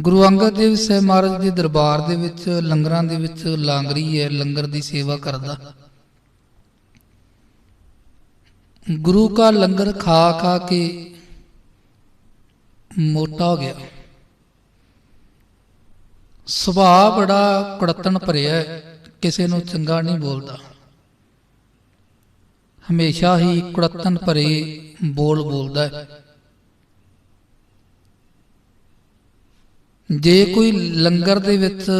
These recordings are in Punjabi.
ਗੁਰੂ ਅੰਗਦ ਦੇਵ ਸਾਹਿਬ ਮਹਾਰਾਜ ਦੇ ਦਰਬਾਰ ਦੇ ਵਿੱਚ ਲੰਗਰਾਂ ਦੇ ਵਿੱਚ ਲਾਂਗਰੀ ਹੈ ਲੰਗਰ ਦੀ ਸੇਵਾ ਕਰਦਾ। ਗੁਰੂ ਕਾ ਲੰਗਰ ਖਾ ਖਾ ਕੇ ਮੋਟਾ ਹੋ ਗਿਆ। ਸੁਭਾਅ ਬੜਾ ਕੁੜਤਣ ਭਰਿਆ ਹੈ, ਕਿਸੇ ਨੂੰ ਚੰਗਾ ਨਹੀਂ ਬੋਲਦਾ। ਹਮੇਸ਼ਾ ਹੀ ਕੁੜਤਣ ਭਰੇ ਬੋਲ ਬੋਲਦਾ ਹੈ। ਜੇ ਕੋਈ ਲੰਗਰ ਦੇ ਵਿੱਚ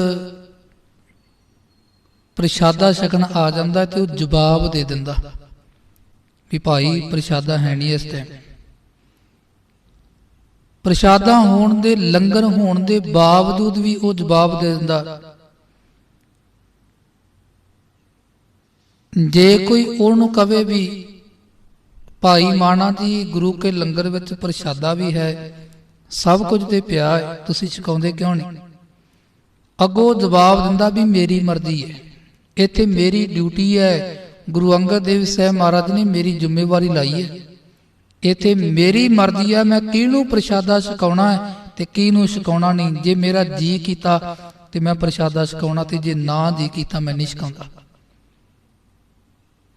ਪ੍ਰਸ਼ਾਦਾ ਛਕਣ ਆ ਜਾਂਦਾ ਤੇ ਉਹ ਜਵਾਬ ਦੇ ਦਿੰਦਾ ਵੀ ਭਾਈ ਪ੍ਰਸ਼ਾਦਾ ਹੈ ਨਹੀਂ ਇਸ ਟਾਈਮ ਪ੍ਰਸ਼ਾਦਾ ਹੋਣ ਦੇ, ਲੰਗਰ ਹੋਣ ਦੇ ਬਾਵਜੂਦ ਵੀ ਉਹ ਜਵਾਬ ਦੇ ਦਿੰਦਾ। ਜੇ ਕੋਈ ਉਹਨੂੰ ਕਵੇ ਵੀ ਭਾਈ ਮਾਣਾ ਜੀ ਗੁਰੂ ਕੇ ਲੰਗਰ ਵਿੱਚ ਪ੍ਰਸ਼ਾਦਾ ਵੀ ਹੈ ਸਭ ਕੁਝ ਤੇ ਪਿਆ ਹੈ ਤੁਸੀਂ ਛਕਾਉਂਦੇ ਕਿਉਂ ਨਹੀਂ? ਅੱਗੋਂ ਜਵਾਬ ਦਿੰਦਾ ਵੀ ਮੇਰੀ ਮਰਜ਼ੀ ਹੈ ਇੱਥੇ ਮੇਰੀ ਡਿਊਟੀ ਹੈ ਗੁਰੂ ਅੰਗਦ ਦੇਵ ਸਾਹਿਬ ਮਹਾਰਾਜ ਨੇ ਮੇਰੀ ਜ਼ਿੰਮੇਵਾਰੀ ਲਾਈ ਹੈ ਇੱਥੇ ਮੇਰੀ ਮਰਜ਼ੀ ਹੈ ਮੈਂ ਕਿਹਨੂੰ ਪ੍ਰਸ਼ਾਦਾ ਛਕਾਉਣਾ ਹੈ ਤੇ ਕਿਹਨੂੰ ਛਕਾਉਣਾ ਨਹੀਂ? ਜੇ ਮੇਰਾ ਜੀ ਕੀਤਾ ਤੇ ਮੈਂ ਪ੍ਰਸ਼ਾਦਾ ਛਕਾਉਣਾ ਤੇ ਜੇ ਨਾ ਜੀ ਕੀਤਾ, ਮੈਂ ਨਹੀਂ ਛਕਾਉਂਦਾ।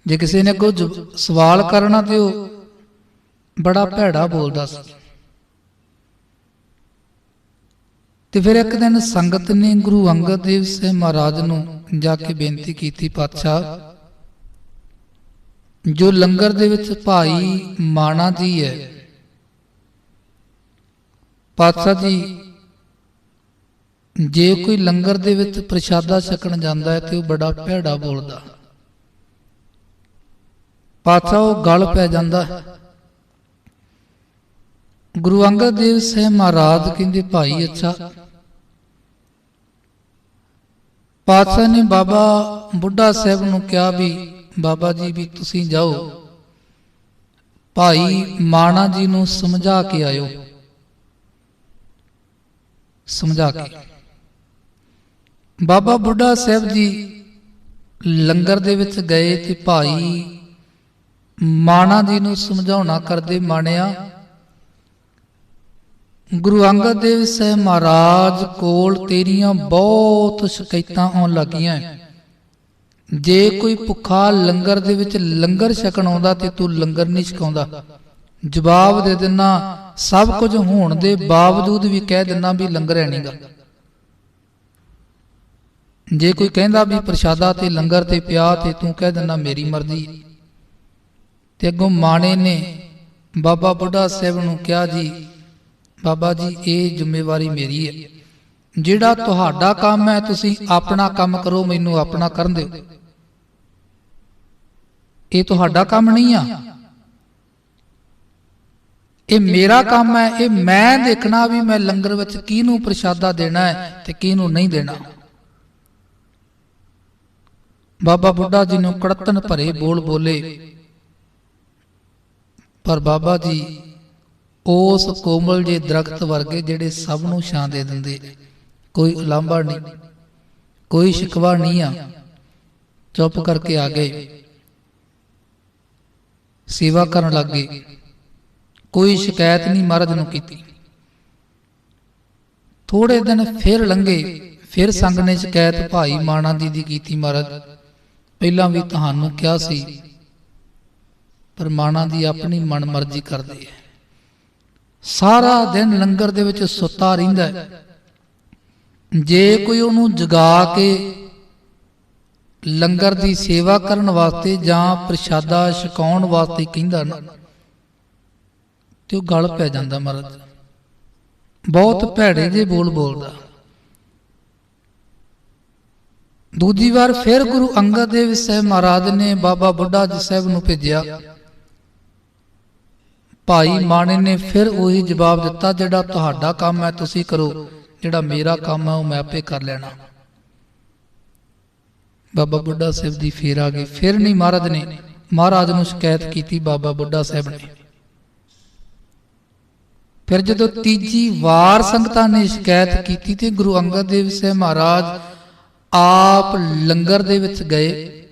ਜੇ ਕਿਸੇ ਨੇ ਕੋਈ ਸਵਾਲ ਕਰਨਾ ਤੇ ਉਹ ਬੜਾ ਭੈੜਾ ਬੋਲਦਾ ਸੀ। ਤੇ ਫਿਰ ਇੱਕ ਦਿਨ ਸੰਗਤ ਨੇ ਗੁਰੂ ਅੰਗਦ ਦੇਵ ਸਾਹਿਬ ਮਹਾਰਾਜ ਨੂੰ ਜਾ ਕੇ ਬੇਨਤੀ ਕੀਤੀ, ਪਾਤਸ਼ਾਹ, ਜੋ ਲੰਗਰ ਦੇ ਵਿੱਚ ਭਾਈ ਮਾਣਾ ਜੀ ਹੈ, ਪਾਤਸ਼ਾਹ ਜੀ, ਜੇ ਕੋਈ ਲੰਗਰ ਦੇ ਵਿੱਚ ਪ੍ਰਸ਼ਾਦਾ ਛਕਣ ਜਾਂਦਾ ਹੈ ਤੇ ਉਹ ਬੜਾ ਭੈੜਾ ਬੋਲਦਾ। ਪਾਤਸ਼ਾਹ, ਉਹ ਗਲ ਪੈ ਜਾਂਦਾ ਹੈ। ਗੁਰੂ ਅੰਗਦ ਦੇਵ ਸਾਹਿਬ ਮਹਾਰਾਜ ਕਹਿੰਦੇ, ਭਾਈ ਅੱਛਾ। ਪਾਤਸ਼ਾਹ ਨੇ ਬਾਬਾ ਬੁੱਢਾ ਸਾਹਿਬ ਨੂੰ ਕਿਹਾ ਵੀ, ਬਾਬਾ ਜੀ ਵੀ ਤੁਸੀਂ ਜਾਓ। ਭਾਈ ਮਾਣਾ ਜੀ ਨੂੰ ਸਮਝਾ ਕੇ ਆਇਓ। ਸਮਝਾ ਕੇ। ਬਾਬਾ ਬੁੱਢਾ ਸਾਹਿਬ ਜੀ ਲੰਗਰ ਦੇ ਵਿੱਚ ਗਏ ਤੇ ਭਾਈ ਮਾਣਾ ਜੀ ਨੂੰ ਸਮਝਾਉਣਾ ਕਰਦੇ, ਮਾਣਿਆ ਗੁਰੂ ਅੰਗਦ ਦੇਵ ਸਾਹਿਬ ਮਹਾਰਾਜ ਕੋਲ ਤੇਰੀਆਂ ਬਹੁਤ ਸ਼ਿਕਾਇਤਾਂ ਆਉਣ ਲੱਗੀਆਂ ਜੇ ਕੋਈ ਭੁੱਖਾ ਲੰਗਰ ਦੇ ਵਿੱਚ ਲੰਗਰ ਛਕਣ ਆਉਂਦਾ ਤੇ ਤੂੰ ਲੰਗਰ ਨਹੀਂ ਛਕਾਉਂਦਾ। ਜਵਾਬ ਦੇ ਦਿੰਨਾ, ਸਭ ਕੁਝ ਹੋਣ ਦੇ ਬਾਵਜੂਦ ਵੀ ਕਹਿ ਦਿੰਨਾ ਵੀ ਲੰਗਰ ਹੈ ਨਹੀਂਗਾ। ਜੇ ਕੋਈ ਕਹਿੰਦਾ ਵੀ ਪ੍ਰਸ਼ਾਦਾ ਤੇ ਲੰਗਰ ਤੇ ਪਿਆ ਤੇ ਤੂੰ ਕਹਿ ਦਿੰਨਾ ਮੇਰੀ ਮਰਜ਼ੀ। ਤੇ ਅੱਗੋਂ ਮਾਣੇ ਨੇ, ਬਾਬਾ ਬੁੱਢਾ ਸਾਹਿਬ ਨੂੰ ਕਿਹਾ ਜੀ ਬਾਬਾ ਜੀ, ਇਹ ਜ਼ਿੰਮੇਵਾਰੀ ਮੇਰੀ ਹੈ। ਜਿਹੜਾ ਤੁਹਾਡਾ ਕੰਮ ਹੈ, ਤੁਸੀਂ ਆਪਣਾ ਕੰਮ ਕਰੋ, ਮੈਨੂੰ ਆਪਣਾ ਕਰਨ ਦਿਓ। ਇਹ ਤੁਹਾਡਾ ਕੰਮ ਨਹੀਂ ਆ। ਇਹ ਮੇਰਾ ਕੰਮ ਹੈ, ਇਹ ਮੈਂ ਦੇਖਣਾ ਵੀ ਮੈਂ ਲੰਗਰ ਵਿੱਚ ਕਿਹਨੂੰ ਪ੍ਰਸ਼ਾਦਾ ਦੇਣਾ ਹੈ ਤੇ ਕਿਹਨੂੰ ਨਹੀਂ ਦੇਣਾ। ਬਾਬਾ ਬੁੱਢਾ ਜੀ ਨੂੰ ਕੜਤਨ ਭਰੇ ਬੋਲ ਬੋਲੇ। ਪਰ ਬਾਬਾ ਜੀ ਉਸ ਕੋਮਲ ਜੇ ਦਰਖਤ ਵਰਗੇ ਜਿਹੜੇ ਸਭ ਨੂੰ ਛਾਂ ਦੇ ਦਿੰਦੇ। ਕੋਈ ਉਲਾਂਭਾ ਨਹੀਂ, ਕੋਈ ਸ਼ਿਕਵਾ ਨਹੀਂ ਆ। ਚੁੱਪ ਕਰਕੇ ਆ ਗਏ। ਸੇਵਾ ਕਰਨ ਲੱਗ ਗਏ। ਕੋਈ ਸ਼ਿਕਾਇਤ ਨਹੀਂ ਮਹਾਰਾਜ ਨੂੰ ਕੀਤੀ। ਥੋੜੇ ਦਿਨ ਫਿਰ ਲੰਘੇ। ਫਿਰ ਸੰਗ ਨੇ ਸ਼ਿਕਾਇਤ ਭਾਈ ਮਾਣਾ ਜੀ ਦੀ ਕੀਤੀ ਮਹਾਰਾਜ। ਪਹਿਲਾਂ ਵੀ ਤੁਹਾਨੂੰ ਕਿਹਾ ਸੀ, ਪਰ ਮਾਣਾ ਦੀ ਆਪਣੀ ਮਨ ਮਰਜ਼ੀ ਕਰਦੇ ਹੈ। ਸਾਰਾ ਦਿਨ ਲੰਗਰ ਦੇ ਵਿੱਚ ਸੁੱਤਾ ਰਹਿੰਦਾ ਜੇ ਕੋਈ ਉਹਨੂੰ ਜਗਾ ਕੇ ਲੰਗਰ ਦੀ ਸੇਵਾ ਕਰਨ ਵਾਸਤੇ ਜਾਂ ਪ੍ਰਸ਼ਾਦਾ ਛਕਾਉਣ ਵਾਸਤੇ ਕਹਿੰਦਾ ਨਾ, ਤੇ ਉਹ ਗਲ ਪੈ ਜਾਂਦਾ ਮਹਾਰਾਜ। ਬਹੁਤ ਭੈੜੇ ਜੇ ਬੋਲ ਬੋਲਦਾ। ਦੂਜੀ ਵਾਰ ਫਿਰ ਗੁਰੂ ਅੰਗਦ ਦੇਵ ਸਾਹਿਬ ਮਹਾਰਾਜ ਨੇ ਬਾਬਾ ਬੁੱਢਾ ਜੀ ਸਾਹਿਬ ਨੂੰ ਭੇਜਿਆ। ਭਾਈ ਮਾਣੇ ਨੇ ਫਿਰ ਉਹੀ ਜਵਾਬ ਦਿੱਤਾ, ਜਿਹੜਾ ਤੁਹਾਡਾ ਕੰਮ ਹੈ ਤੁਸੀਂ ਕਰੋ, ਜਿਹੜਾ ਮੇਰਾ ਕੰਮ ਹੈ ਉਹ ਮੈਂ ਆਪੇ ਕਰ ਲੈਣਾ। ਬਾਬਾ ਬੁੱਢਾ ਸਾਹਿਬ ਦੀ ਫੇਰ ਆ ਗਈ। ਫਿਰ ਨਹੀਂ ਮਹਾਰਾਜ ਨੇ, ਮਹਾਰਾਜ ਨੂੰ ਸ਼ਿਕਾਇਤ ਕੀਤੀ ਬਾਬਾ ਬੁੱਢਾ ਸਾਹਿਬ ਨੇ। ਫਿਰ ਜਦੋਂ ਤੀਜੀ ਵਾਰ ਸੰਗਤਾਂ ਨੇ ਸ਼ਿਕਾਇਤ ਕੀਤੀ ਤੇ ਗੁਰੂ ਅੰਗਦ ਦੇਵ ਸਾਹਿਬ ਮਹਾਰਾਜ ਆਪ ਲੰਗਰ ਦੇ ਵਿੱਚ ਗਏ।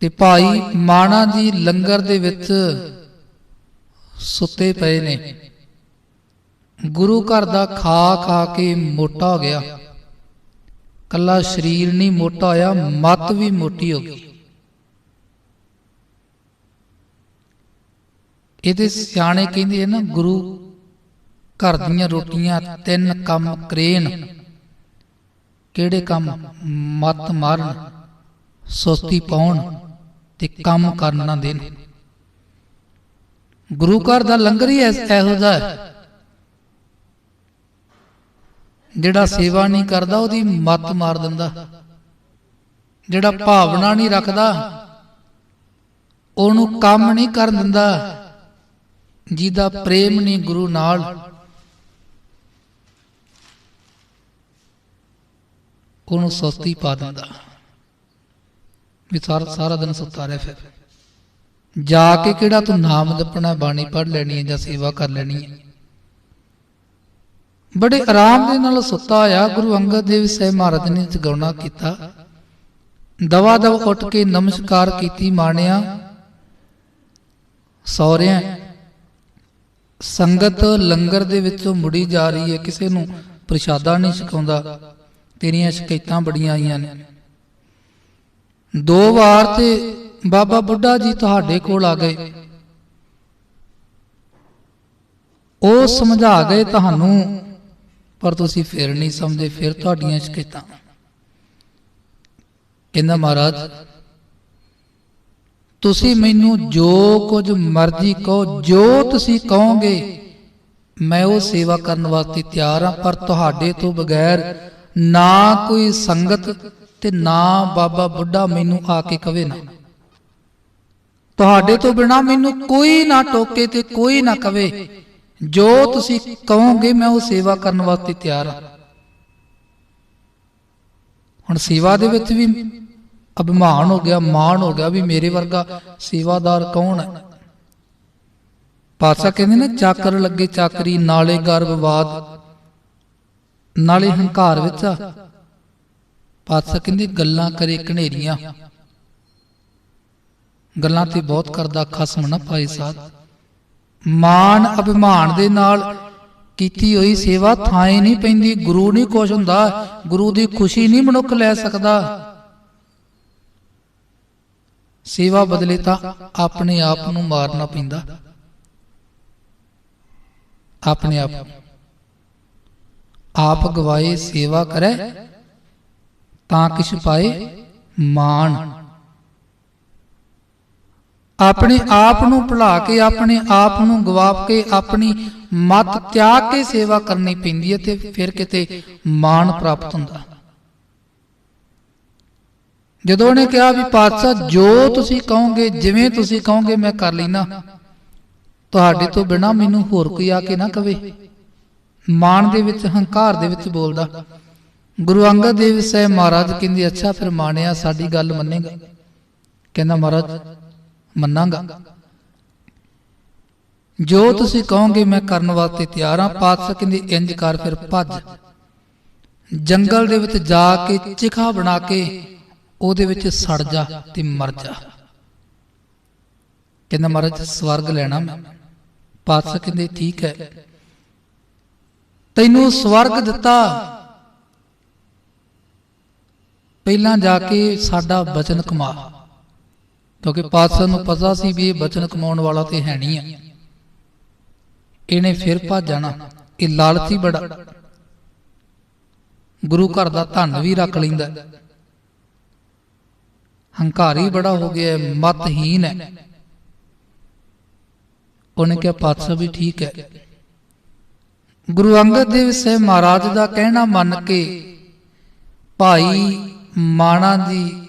ਤੇ ਭਾਈ ਮਾਣਾ ਜੀ ਲੰਗਰ ਦੇ ਵਿੱਚ ਸੁੱਤੇ ਪਏ ਨੇ। ਗੁਰੂ ਘਰ ਦਾ ਖਾ ਖਾ ਕੇ ਮੋਟਾ ਹੋ ਗਿਆ। ਕੱਲਾ ਸਰੀਰ ਨਹੀਂ ਮੋਟਾ ਹੋਇਆ, ਮਤ ਵੀ ਮੋਟੀ ਹੋ ਗਈ। ਇਹਦੇ ਸਿਆਣੇ ਕਹਿੰਦੇ ਨਾ, ਗੁਰੂ ਘਰ ਦੀਆਂ ਰੋਟੀਆਂ ਤਿੰਨ ਕੰਮ ਕਰੇਨ। ਕਿਹੜੇ ਕੰਮ? ਮਤ ਮਾਰਨ, ਸੁਸਤੀ ਪਾਉਣ। ਤੇ ਕੰਮ ਕਰਨ ਨਾ ਦੇਣ। ਗੁਰੂ ਘਰ ਦਾ ਲੰਗਰ ਹੀ ਇਹੋ ਜਿਹਾ ਹੈ। ਜਿਹੜਾ ਸੇਵਾ ਨਹੀਂ ਕਰਦਾ, ਉਹਦੀ ਮੱਤ ਮਾਰ ਦਿੰਦਾ। ਜਿਹੜਾ ਭਾਵਨਾ ਨਹੀਂ ਰੱਖਦਾ, ਉਹਨੂੰ ਕੰਮ ਨਹੀਂ ਕਰਨ ਦਿੰਦਾ। ਜਿਹਦਾ ਪ੍ਰੇਮ ਨਹੀਂ ਗੁਰੂ ਨਾਲ। ਉਹਨੂੰ ਸੁਸਤੀ ਪਾ ਦਿੰਦਾ। ਵੀ ਸਾਰਾ ਸਾਰਾ ਦਿਨ ਸੁੱਤਾ ਰਹਿ ਫਿਰ। ਜਾ ਕੇ ਕਿਹੜਾ ਤੂੰ ਨਾਮ ਜਪਣਾ, ਬਾਣੀ ਪੜ੍ਹ ਲੈਣੀ ਹੈ ਜਾਂ ਸੇਵਾ ਕਰ ਲੈਣੀ ਹੈ? ਬੜੇ ਆਰਾਮ ਦੇ ਨਾਲ ਸੁੱਤਾ ਆ ਗੁਰੂ ਅੰਗਦ ਦੇਵ ਸਾਹਿਬ ਮਹਾਰਾਜ ਨੇ ਜਗਾਉਣਾ ਕੀਤਾ। ਦਵਾ ਦਵ ਉੱਠ ਕੇ ਨਮਸਕਾਰ ਕੀਤੀ ਮਾਣਿਆ, ਸੌਰਿਆਂ, ਸੰਗਤ ਲੰਗਰ ਦੇ ਵਿੱਚੋਂ ਮੁੜੀ ਜਾ ਰਹੀ ਹੈ, ਕਿਸੇ ਨੂੰ ਪ੍ਰਸ਼ਾਦਾ ਨਹੀਂ ਛਕਾਉਂਦਾ। ਤੇਰੀਆਂ ਸ਼ਿਕਾਇਤਾਂ ਬੜੀਆਂ ਆਈਆਂ ਨੇ। ਦੋ ਵਾਰ ਤੇ ਬਾਬਾ ਬੁੱਢਾ ਜੀ ਤੁਹਾਡੇ ਕੋਲ ਆ ਗਏ। ਉਹ ਸਮਝਾ ਗਏ ਤੁਹਾਨੂੰ, ਪਰ ਤੁਸੀਂ ਫਿਰ ਨਹੀਂ ਸਮਝੇ, ਫਿਰ ਤੁਹਾਡੀਆਂ ਸ਼ਿਕਾਇਤਾਂ। ਕਹਿੰਦਾ ਮਹਾਰਾਜ, ਤੁਸੀਂ ਮੈਨੂੰ ਜੋ ਕੁਝ ਮਰਜ਼ੀ ਕਹੋ, ਜੋ ਤੁਸੀਂ ਕਹੋਗੇ, ਮੈਂ ਉਹ ਸੇਵਾ ਕਰਨ ਵਾਸਤੇ ਤਿਆਰ ਹਾਂ, ਪਰ ਤੁਹਾਡੇ ਤੋਂ ਬਗੈਰ ਨਾ ਕੋਈ ਸੰਗਤ ਤੇ ਨਾ ਬਾਬਾ ਬੁੱਢਾ ਮੈਨੂੰ ਆ ਕੇ ਕਵੇ ਨਾ। ਤੁਹਾਡੇ ਤੋਂ ਬਿਨਾ ਮੈਨੂੰ ਕੋਈ ਨਾ ਟੋਕੇ ਤੇ ਕੋਈ ਨਾ ਕਵੇ। ਜੋ ਤੁਸੀਂ ਕਹੋਗੇ ਮੈਂ ਉਹ ਸੇਵਾ ਕਰਨ ਵਾਸਤੇ ਤਿਆਰ ਹਾਂ ਹੁਣ ਸੇਵਾ ਦੇ ਵਿੱਚ ਵੀ ਅਭਿਮਾਨ ਹੋ ਗਿਆ, ਮਾਣ ਹੋ ਗਿਆ ਵੀ ਮੇਰੇ ਵਰਗਾ ਸੇਵਾਦਾਰ ਕੌਣ ਹੈ? ਪਾਤਸ਼ਾਹ ਕਹਿੰਦੇ ਨੇ, ਚਾਕਰ ਲੱਗੇ ਚਾਕਰੀ, ਨਾਲੇ ਗਰਵਵਾਦ ਨਾਲੇ ਹੰਕਾਰ ਵਿੱਚ ਪਾਤਸ਼ਾਹ ਕਹਿੰਦੇ, ਗੱਲਾਂ ਕਰੇ ਕਨੇਰੀਆਂ ਗੱਲਾਂ ਤੇ ਬਹੁਤ ਕਰਦਾ, ਖਸਮ ਨਾ ਪਾਏ ਸਾਧ। ਮਾਨ ਅਭਿਮਾਨ ਦੇ ਨਾਲ ਕੀਤੀ ਹੋਈ ਸੇਵਾ ਥਾਂ ਨਹੀਂ ਪੈਂਦੀ, ਗੁਰੂ ਨਹੀਂ ਖੁਸ਼ ਹੁੰਦਾ, ਗੁਰੂ ਦੀ ਖੁਸ਼ੀ ਨਹੀਂ ਮਨੁੱਖ ਲੈ ਸਕਦਾ। ਸੇਵਾ ਬਦਲੇ ਤਾਂ ਆਪਣੇ ਆਪ ਨੂੰ ਮਾਰਨਾ ਪੈਂਦਾ। ਆਪਣੇ ਆਪ ਆਪ ਗਵਾਏ, ਸੇਵਾ ਕਰੇ ਤਾਂ ਕਿਛ ਪਾਏ ਮਾਣ। ਆਪਣੇ ਆਪ ਨੂੰ ਭੁਲਾ ਕੇ ਆਪਣੇ ਆਪ ਨੂੰ ਗਵਾਪ ਕੇ ਆਪਣੀ ਮਤ ਤਿਆਗ ਕੇ ਸੇਵਾ ਕਰਨੀ ਪੈਂਦੀ ਹੈ ਤੇ ਫਿਰ ਕਿਤੇ ਮਾਣ ਪ੍ਰਾਪਤ ਹੁੰਦਾ। ਜਦੋਂ ਉਹਨੇ ਕਿਹਾ ਵੀ ਪਾਤਸ਼ਾਹ ਜੋ ਤੁਸੀਂ ਕਹੋਗੇ ਜਿਵੇਂ ਤੁਸੀਂ ਕਹੋਗੇ ਮੈਂ ਕਰ ਲੈਣਾ ਤੁਹਾਡੇ ਤੋਂ ਬਿਨਾ ਮੈਨੂੰ ਹੋਰ ਕੋਈ ਆ ਕੇ ਨਾ ਕਵੇ ਮਾਣ ਦੇ ਵਿੱਚ ਹੰਕਾਰ ਦੇ ਵਿੱਚ ਬੋਲਦਾ। ਗੁਰੂ ਅੰਗਦ ਦੇਵ ਸਾਹਿਬ ਮਹਾਰਾਜ ਕਹਿੰਦੇ, ਅੱਛਾ, ਫਿਰ ਮਾਣਿਆ ਸਾਡੀ ਗੱਲ ਮੰਨੇਗਾ? ਕਹਿੰਦਾ, ਮਹਾਰਾਜ, ਮੰਨਾਂਗਾ। ਜੋ ਤੁਸੀਂ ਕਹੋਗੇ ਮੈਂ ਕਰਨ ਵਾਸਤੇ ਤਿਆਰ ਹਾਂ, ਪਾਤਸ਼ਾਹ ਕਹਿੰਦੇ, ਇੰਜ ਕਰ ਫਿਰ ਭੱਜ। ਜੰਗਲ ਦੇ ਵਿੱਚ ਜਾ ਕੇ ਚਿਖਾ ਬਣਾ ਕੇ ਉਹਦੇ ਵਿੱਚ ਸੜ ਜਾ ਤੇ ਮਰ ਜਾ। ਕਹਿੰਦਾ, ਮਹਾਰਾਜ, ਸਵਰਗ ਲੈਣਾ ਮੈਂ। ਪਾਤਸ਼ਾਹ ਕਹਿੰਦੇ, ਠੀਕ ਹੈ। ਤੈਨੂੰ ਸਵਰਗ ਦਿੱਤਾ ਪਹਿਲਾਂ ਜਾ ਕੇ ਸਾਡਾ ਬਚਨ ਕਮਾ। ਕਿਉਂਕਿ ਪਾਤਸ਼ਾਹ ਨੂੰ ਪਤਾ ਸੀ ਵੀ ਇਹ ਬਚਨ ਕਮਾਉਣ ਵਾਲਾ ਤੇ ਹੈ ਨਹੀਂ ਆ। ਇਹਨੇ ਫਿਰ ਭੱਜ ਜਾਣਾ ਇਹ ਲਾਲਚੀ ਬੜਾ। ਗੁਰੂ ਘਰ ਦਾ ਧਨ ਵੀ ਰੱਖ ਲੈਂਦਾ। ਹੰਕਾਰੀ ਬੜਾ ਹੋ ਗਿਆ ਹੈ, ਮਤਹੀਨ ਹੈ। ਉਹਨੇ ਕਿਹਾ ਪਾਤਸ਼ਾਹ ਵੀ ਠੀਕ ਹੈ। ਗੁਰੂ ਅੰਗਦ ਦੇਵ ਸਾਹਿਬ ਮਹਾਰਾਜ ਦਾ ਕਹਿਣਾ ਮੰਨ ਕੇ ਭਾਈ ਮਾਣਾ ਜੀ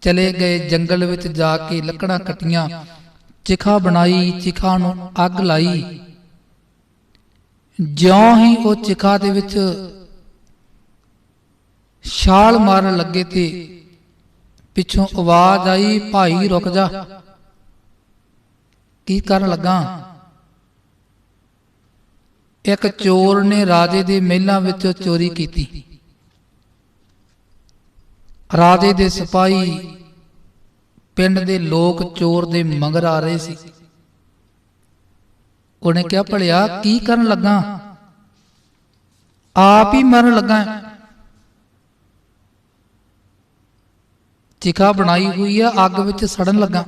ਚਲੇ ਗਏ ਜੰਗਲ ਵਿੱਚ ਜਾ ਕੇ ਲੱਕੜਾਂ ਕੱਟੀਆਂ, ਚਿਖਾ ਬਣਾਈ, ਚਿਖਾ ਨੂੰ ਅੱਗ ਲਾਈ। ਜਿਉਂ ਹੀ ਉਹ ਚਿਖਾ ਦੇ ਵਿੱਚ ਛਾਲ ਮਾਰਨ ਲੱਗੇ ਤੇ ਪਿੱਛੋਂ ਆਵਾਜ਼ ਆਈ, ਭਾਈ, ਰੁਕ ਜਾ। ਕੀ ਕਰਨ ਲੱਗਾ? ਇੱਕ ਚੋਰ ਨੇ ਰਾਜੇ ਦੇ ਮਹਿਲਾਂ ਵਿੱਚੋਂ ਚੋਰੀ ਕੀਤੀ। ਰਾਜੇ ਦੇ ਸਿਪਾਹੀ ਪਿੰਡ ਦੇ ਲੋਕ ਚੋਰ ਦੇ ਮਗਰ ਆ ਰਹੇ ਸੀ। ਉਹਨੇ ਕਿਹਾ, ਭਲਿਆ, ਕੀ ਕਰਨ ਲੱਗਾ? ਆਪ ਹੀ ਮਰਨ ਲੱਗਾ ਚਿਖਾ ਬਣਾਈ ਹੋਈ ਆ, ਅੱਗ ਵਿੱਚ ਸੜਨ ਲੱਗਾ।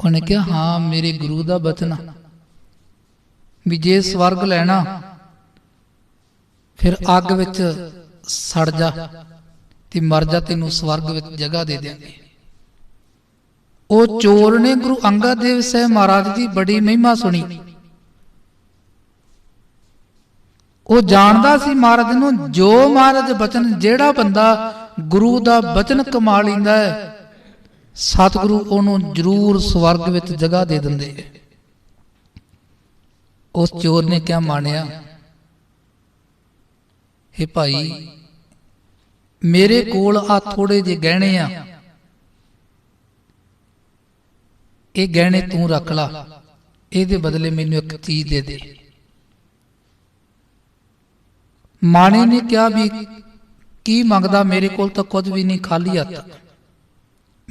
ਉਹਨੇ ਕਿਹਾ, ਹਾਂ, ਮੇਰੇ ਗੁਰੂ ਦਾ ਬਚਨ ਵੀ ਜੇ ਸਵਰਗ ਲੈਣਾ, ਫਿਰ ਅੱਗ ਵਿੱਚ ਸੜ ਜਾ ਤੇ ਮਰ ਜਾ, ਤੈਨੂੰ ਸਵਰਗ ਵਿੱਚ ਜਗ੍ਹਾ ਦੇ ਦਿਆਂਗੇ। ਉਹ ਚੋਰ ਨੇ ਗੁਰੂ ਅੰਗਦ ਦੇਵ ਸਾਹਿਬ ਮਹਾਰਾਜ ਦੀ ਬੜੀ ਮਹਿਮਾ ਸੁਣੀ। ਉਹ ਜਾਣਦਾ ਸੀ ਮਹਾਰਾਜ ਨੂੰ, ਜੋ ਮਹਾਰਾਜ ਬਚਨ, ਜਿਹੜਾ ਬੰਦਾ ਗੁਰੂ ਦਾ ਬਚਨ ਕਮਾ ਲੈਂਦਾ ਹੈ, ਸਤਿਗੁਰੂ ਉਹਨੂੰ ਜ਼ਰੂਰ ਸਵਰਗ ਵਿੱਚ ਜਗ੍ਹਾ ਦੇ ਦਿੰਦੇ। ਉਸ ਚੋਰ ਨੇ ਕਿਹਾ, ਮਾਣਿਆ हे ਭਾਈ, ਮੇਰੇ ਕੋਲ ਆ ਥੋੜੇ ਜਿਹੇ ਗਹਿਣੇ ਆ। ਇਹ ਗਹਿਣੇ ਤੂੰ ਰੱਖ ਲਾ। ਇਹਦੇ ਬਦਲੇ ਮੈਨੂੰ ਇੱਕ ਚੀਜ਼ ਦੇ ਦੇ। ਮਾਣੇ ਨੇ ਕਿਹਾ ਵੀ ਕੀ ਮੰਗਦਾ ਮੇਰੇ ਕੋਲ ਤਾਂ ਕੁਝ ਵੀ ਨਹੀਂ, ਖਾਲੀ ਹੱਥ।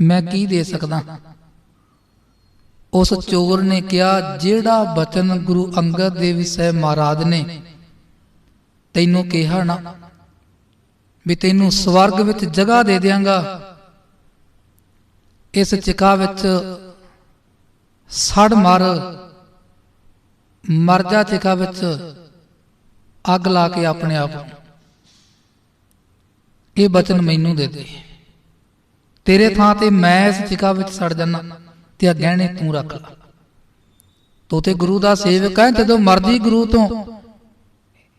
ਮੈਂ ਕੀ ਦੇ ਸਕਦਾ? ਉਸ ਚੋਰ ਨੇ ਕਿਹਾ, ਜਿਹੜਾ ਬਚਨ ਗੁਰੂ ਅੰਗਦ ਦੇਵ ਸਾਹਿਬ ਮਹਾਰਾਜ ਨੇ ਤੈਨੂੰ ਕਿਹਾ ਨਾ ਵੀ ਤੈਨੂੰ ਸਵਰਗ ਵਿੱਚ ਜਗ੍ਹਾ ਦੇ ਦਿਆਂਗਾ। ਇਸ ਚਿਕਾ ਵਿੱਚ ਸੜ ਮਰ ਮਰ ਜਾ ਚਿਕਾ ਵਿੱਚ ਅੱਗ ਲਾ ਕੇ ਆਪਣੇ ਆਪ ਨੂੰ। ਇਹ ਬਚਨ ਮੈਨੂੰ ਦੇ ਦੇ। ਤੇਰੇ ਥਾਂ ਤੇ ਮੈਂ ਇਸ ਚਿਕਾ ਵਿੱਚ ਸੜ ਜਾਣਾ ਤੇ ਆ ਗਹਿਣੇ ਤੂੰ ਰੱਖ ਲੈ। ਤੂੰ ਤੇ ਗੁਰੂ ਦਾ ਸੇਵਕ ਹੈ ਜਦੋਂ ਮਰਜ਼ੀ ਗੁਰੂ ਤੋਂ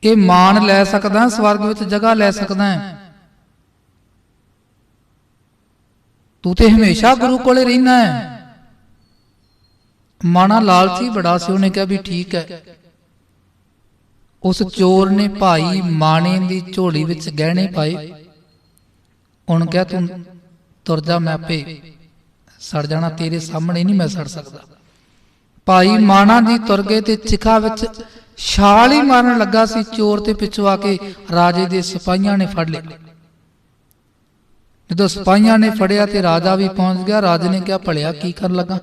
ਇਹ ਮਾਣ ਲੈ ਸਕਦਾ, ਸਵਰਗ ਵਿੱਚ ਜਗ੍ਹਾ ਲੈ ਸਕਦਾ ਹੈ। ਤੂੰ ਤੇ ਹਮੇਸ਼ਾ ਗੁਰੂ ਕੋਲੇ ਰਹਿਣਾ ਹੈ। ਮਾਣਾ ਲਾਲਚੀ ਬੜਾ ਸੀ, ਉਹਨੇ ਕਿਹਾ ਵੀ ਠੀਕ ਹੈ। ਉਸ ਚੋਰ ਨੇ ਭਾਈ ਮਾਣੇ ਦੀ ਝੋਲੀ ਵਿੱਚ ਗਹਿਣੇ ਪਾਏ। ਉਹਨ ਕਿਹਾ, ਤੂੰ ਤੁਰ ਜਾ, ਮੈਂ ਆਪੇ ਸੜ ਜਾਣਾ, ਤੇਰੇ ਸਾਹਮਣੇ ਨਹੀਂ ਮੈਂ ਸੜ ਸਕਦਾ। ਭਾਈ ਮਾਣਾ ਜੀ ਤੁਰ ਗਏ ਤੇ ਚਿਖਾ ਵਿੱਚ ਛਾਲ ਹੀ ਮਾਰਨ ਲੱਗਾ ਸੀ, ਚੋਰ ਤੇ ਪਿੱਛੋਂ ਆ ਕੇ ਰਾਜੇ ਦੇ ਸਿਪਾਹੀਆਂ ਨੇ ਫੜ ਲਿਆ। ਜਦੋਂ ਸਿਪਾਹੀਆਂ ਨੇ ਫੜਿਆ ਤੇ ਰਾਜਾ ਵੀ ਪਹੁੰਚ ਗਿਆ, ਰਾਜੇ ਨੇ ਕਿਹਾ, ਭਲਿਆ, ਕੀ ਕਰਨ ਲੱਗਾ?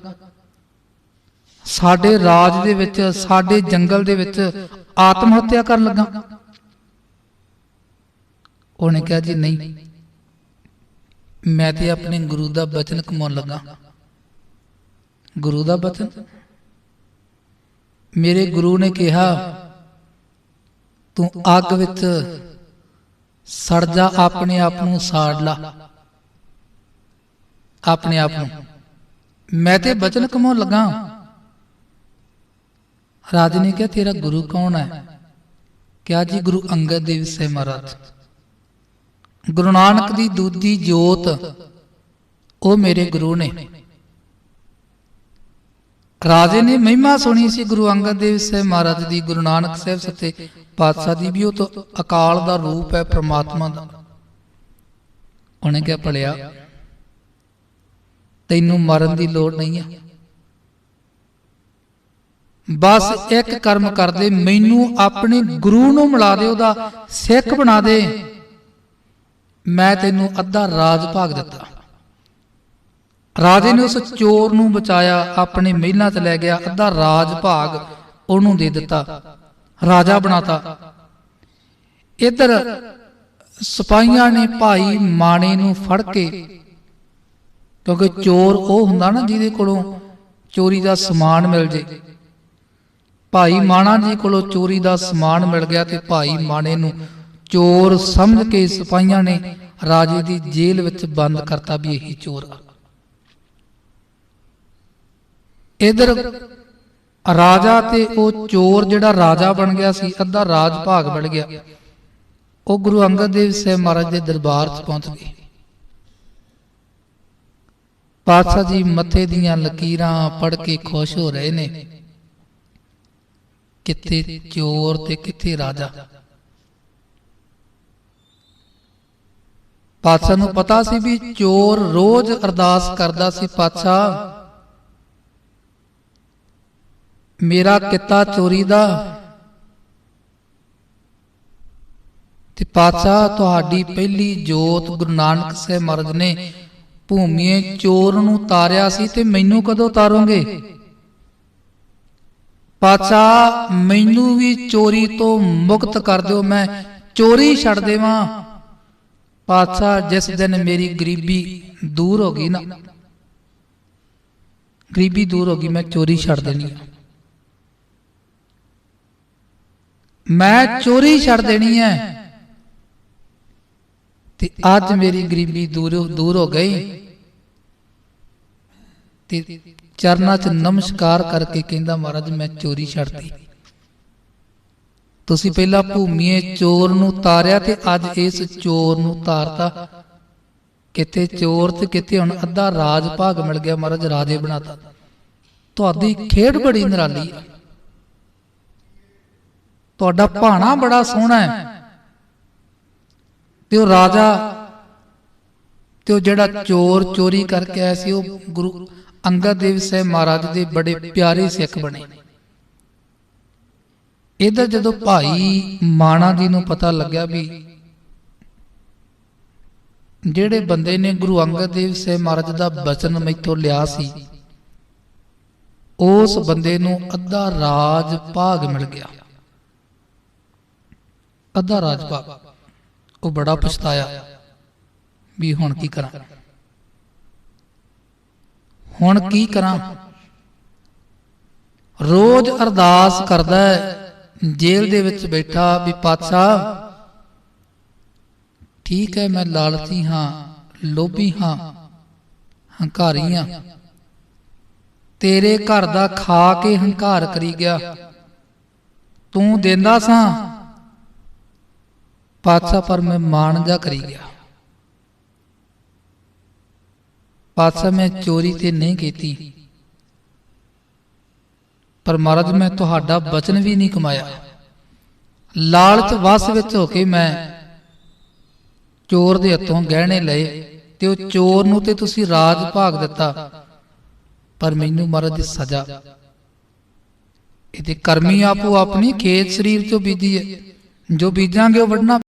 ਸਾਡੇ ਰਾਜ ਦੇ ਵਿੱਚ, ਸਾਡੇ ਜੰਗਲ ਦੇ ਵਿੱਚ ਆਤਮ ਹੱਤਿਆ ਕਰਨ ਲੱਗਾ। ਉਹਨੇ ਕਿਹਾ, ਜੀ, ਨਹੀਂ। ਮੈਂ ਤੇ ਆਪਣੇ ਗੁਰੂ ਦਾ ਬਚਨ ਕਮਾਉਣ ਲੱਗਾ। ਗੁਰੂ ਦਾ ਬਚਨ? ਮੇਰੇ ਗੁਰੂ ਨੇ ਕਿਹਾ, ਤੂੰ ਅੱਗ ਵਿੱਚ ਸੜ ਜਾ, ਆਪਣੇ ਆਪ ਨੂੰ ਸਾੜ ਲਾ। ਆਪਣੇ ਆਪ ਨੂੰ। ਮੈਂ ਤੇ ਬਚਨ ਕਮਾਉਣ ਲੱਗਾ ਰਾਜ ਨੇ ਕਿਹਾ, ਤੇਰਾ ਗੁਰੂ ਕੌਣ ਹੈ? ਕਿਹਾ, ਜੀ, ਗੁਰੂ ਅੰਗਦ ਦੇਵ ਸਾਹਿਬ ਮਹਾਰਾਜ। ਗੁਰੂ ਨਾਨਕ ਦੀ ਦੂਜੀ ਜੋਤ ਉਹ ਮੇਰੇ ਗੁਰੂ ਨੇ। ਰਾਜੇ ਨੇ ਮਹਿਮਾ ਸੁਣੀ ਸੀ ਗੁਰੂ ਅੰਗਦ ਦੇਵ ਸਾਹਿਬ ਮਹਾਰਾਜ ਦੀ, ਗੁਰੂ ਨਾਨਕ ਸਾਹਿਬ ਸੱਤੇ ਪਾਤਸ਼ਾਹ ਦੀ ਵੀ ਉਹ ਤੋਂ ਅਕਾਲ ਦਾ ਰੂਪ ਹੈ, ਪ੍ਰਮਾਤਮਾ ਦਾ। ਉਹਨੇ ਕਿਹਾ, ਭਲਿਆ, ਤੈਨੂੰ ਮਰਨ ਦੀ ਲੋੜ ਨਹੀਂ ਹੈ ਬਸ ਇੱਕ ਕਰਮ ਕਰ ਦੇ ਮੈਨੂੰ ਆਪਣੇ ਗੁਰੂ ਨੂੰ ਮਿਲਾ ਦੇ, ਉਹਦਾ ਸਿੱਖ ਬਣਾ ਦੇ। ਮੈਂ ਤੈਨੂੰ ਅੱਧਾ ਰਾਜ ਭਾਗ ਦਿੱਤਾ। ਰਾਜੇ ਨੇ ਉਸ ਚੋਰ ਨੂੰ ਬਚਾਇਆ, ਆਪਣੇ ਮਹਿਲਾਂ ਚ ਲੈ ਗਿਆ, ਅੱਧਾ ਰਾਜ ਭਾਗ ਉਹਨੂੰ ਦੇ ਦਿੱਤਾ। ਰਾਜਾ ਬਣਾਤਾ। ਇਧਰ ਸਿਪਾਹੀਆਂ ਨੇ ਭਾਈ ਮਾਣੇ ਨੂੰ ਫੜ ਕੇ, ਕਿਉਂਕਿ ਚੋਰ ਉਹ ਹੁੰਦਾ ਨਾ ਜਿਹਦੇ ਕੋਲੋਂ ਚੋਰੀ ਦਾ ਸਮਾਨ ਮਿਲ ਜੇ। ਭਾਈ ਮਾਣਾ ਜੀ ਕੋਲੋਂ ਚੋਰੀ ਦਾ ਸਮਾਨ ਮਿਲ ਗਿਆ ਤੇ ਭਾਈ ਮਾਣੇ ਨੂੰ ਚੋਰ ਸਮਝ ਕੇ ਸਿਪਾਹੀਆਂ ਨੇ ਰਾਜੇ ਦੀ ਜੇਲ੍ਹ ਵਿੱਚ ਬੰਦ ਕਰਤਾ ਵੀ ਇਹੀ ਚੋਰ ਆ। ਇਧਰ ਰਾਜਾ ਤੇ ਉਹ ਚੋਰ ਜਿਹੜਾ ਰਾਜਾ ਬਣ ਗਿਆ ਸੀ, ਅੱਧਾ ਰਾਜ ਭਾਗ ਬਣ ਗਿਆ। ਉਹ ਗੁਰੂ ਅੰਗਦ ਦੇਵ ਸਾਹਿਬ ਮਹਾਰਾਜ ਦੇ ਦਰਬਾਰ 'ਚ ਪਹੁੰਚ ਗਏ। ਪਾਤਸ਼ਾਹ ਜੀ ਮੱਥੇ ਦੀਆਂ ਲਕੀਰਾਂ ਪੜ ਕੇ ਖੁਸ਼ ਹੋ ਰਹੇ ਨੇ। ਕਿੱਥੇ ਚੋਰ ਤੇ ਕਿੱਥੇ ਰਾਜਾ। ਪਾਤਸ਼ਾਹ ਨੂੰ ਪਤਾ ਸੀ ਵੀ ਚੋਰ ਰੋਜ਼ ਅਰਦਾਸ ਕਰਦਾ ਸੀ, ਪਾਤਸ਼ਾਹ ਮੇਰਾ ਕਿੱਤਾ ਚੋਰੀ ਦਾ ਤੇ ਪਾਤਸ਼ਾਹ ਤੁਹਾਡੀ ਪਹਿਲੀ ਜੋਤ ਗੁਰੂ ਨਾਨਕ ਸਾਹਿਬ ਮਹਾਰਾਜ ਨੇ ਭੂਮੀਏ ਚੋਰ ਨੂੰ ਤਾਰਿਆ ਸੀ ਤੇ ਮੈਨੂੰ ਕਦੋਂ ਤਾਰੋਗੇ? ਪਾਤਸ਼ਾਹ, ਮੈਨੂੰ ਵੀ ਚੋਰੀ ਤੋਂ ਮੁਕਤ ਕਰ ਦਿਓ, ਮੈਂ ਚੋਰੀ ਛੱਡ ਦੇਵਾਂ। ਪਾਤਸ਼ਾਹ, ਜਿਸ ਦਿਨ ਮੇਰੀ ਗਰੀਬੀ ਦੂਰ ਹੋ ਗਈ ਨਾ, ਗਰੀਬੀ ਦੂਰ ਹੋ ਗਈ, ਮੈਂ ਚੋਰੀ ਛੱਡ ਦੇਣੀ ਆ ਮੈਂ ਚੋਰੀ ਛੱਡ ਦੇਣੀ ਹੈ। ਤੇ ਅੱਜ ਮੇਰੀ ਗਰੀਬੀ ਦੂਰ ਦੂਰ ਹੋ ਗਈ। ਤੇ ਚਰਨਾਂ 'ਚ ਨਮਸਕਾਰ ਕਰਕੇ ਕਹਿੰਦਾ ਮਹਾਰਾਜ, ਮੈਂ ਚੋਰੀ ਛੱਡਤੀ ਤੁਸੀਂ ਪਹਿਲਾਂ ਭੂਮੀਏ ਚੋਰ ਨੂੰ ਤਾਰਿਆ ਤੇ ਅੱਜ ਇਸ ਚੋਰ ਨੂੰ ਤਾਰਤਾ। ਕਿਤੇ ਚੋਰ ਤੇ ਕਿਤੇ ਹੁਣ ਅੱਧਾ ਰਾਜ ਭਾਗ ਮਿਲ ਗਿਆ, ਮਹਾਰਾਜ ਰਾਜੇ ਬਣਾਤਾ। ਤੁਹਾਡੀ ਖੇਡ ਬੜੀ ਨਿਰਾਲੀ ਹੈ ਤੁਹਾਡਾ ਭਾਣਾ ਬੜਾ ਸੋਹਣਾ ਹੈ। ਤੇ ਉਹ ਰਾਜਾ ਤੇ ਉਹ ਜਿਹੜਾ ਚੋਰ ਚੋਰੀ ਕਰਕੇ ਆਇਆ ਸੀ, ਉਹ ਗੁਰੂ ਅੰਗਦ ਦੇਵ ਸਾਹਿਬ ਮਹਾਰਾਜ ਦੇ ਬੜੇ ਪਿਆਰੇ ਸਿੱਖ ਬਣੇ। ਇਹਦਾ ਜਦੋਂ ਭਾਈ ਮਾਣਾ ਜੀ ਨੂੰ ਪਤਾ ਲੱਗਿਆ ਵੀ ਜਿਹੜੇ ਬੰਦੇ ਨੇ ਗੁਰੂ ਅੰਗਦ ਦੇਵ ਸਾਹਿਬ ਮਹਾਰਾਜ ਦਾ ਬਚਨ ਮੈਥੋਂ ਲਿਆ ਸੀ, ਉਸ ਬੰਦੇ ਨੂੰ ਅੱਧਾ ਰਾਜ ਭਾਗ ਮਿਲ ਗਿਆ। ਅੱਧਾ ਰਾਜ ਭਾਗ ਉਹ ਬੜਾ ਪਛਤਾਇਆ ਵੀ ਹੁਣ ਕੀ ਕਰਾਂ। ਹੁਣ ਕੀ ਕਰਾਂ? ਰੋਜ਼ ਅਰਦਾਸ ਕਰਦਾ ਹੈ, ਜੇਲ੍ਹ ਦੇ ਵਿੱਚ ਬੈਠਾ ਵੀ ਪਾਤਸ਼ਾਹ ਠੀਕ ਹੈ ਮੈਂ ਲਾਲਚੀ ਹਾਂ ਲੋਭੀ ਹਾਂ ਹੰਕਾਰੀ ਹਾਂ। ਤੇਰੇ ਘਰ ਦਾ ਖਾ ਕੇ ਹੰਕਾਰ ਕਰੀ ਗਿਆ। ਤੂੰ ਦਿੰਦਾ ਸਾਂ ਪਾਤਸ਼ਾਹ ਪਰ ਮੈਂ ਮਾਣ ਜਾ ਕਰੀ ਗਿਆ। ਪਾਤਸ਼ਾਹ ਮੈਂ ਚੋਰੀ ਤੇ ਨਹੀਂ ਕੀਤੀ। ਪਰ ਮਹਾਰਾਜ, ਮੈਂ ਤੁਹਾਡਾ ਬਚਨ ਵੀ ਨਹੀਂ ਕਮਾਇਆ। ਲਾਲਚ ਵਸ ਵਿੱਚ ਹੋ ਕੇ ਮੈਂ ਚੋਰ ਦੇ ਹੱਥੋਂ ਗਹਿਣੇ ਲਏ ਤੇ ਉਹ ਚੋਰ ਨੂੰ ਤੇ ਤੁਸੀਂ ਰਾਜ ਭਾਗ ਦਿੱਤਾ। ਪਰ ਮੈਨੂੰ ਮਹਾਰਾਜ ਦੀ ਸਜ਼ਾ। ਇਹਦੇ ਕਰਮੀ ਆਪੋ ਆਪਣੀ ਖੇਤ ਸਰੀਰ ਚੋਂ ਬੀਜੀ ਹੈ। ਜੋ ਬੀਜਾਂਗੇ ਉਹ ਵੱਢਣਾ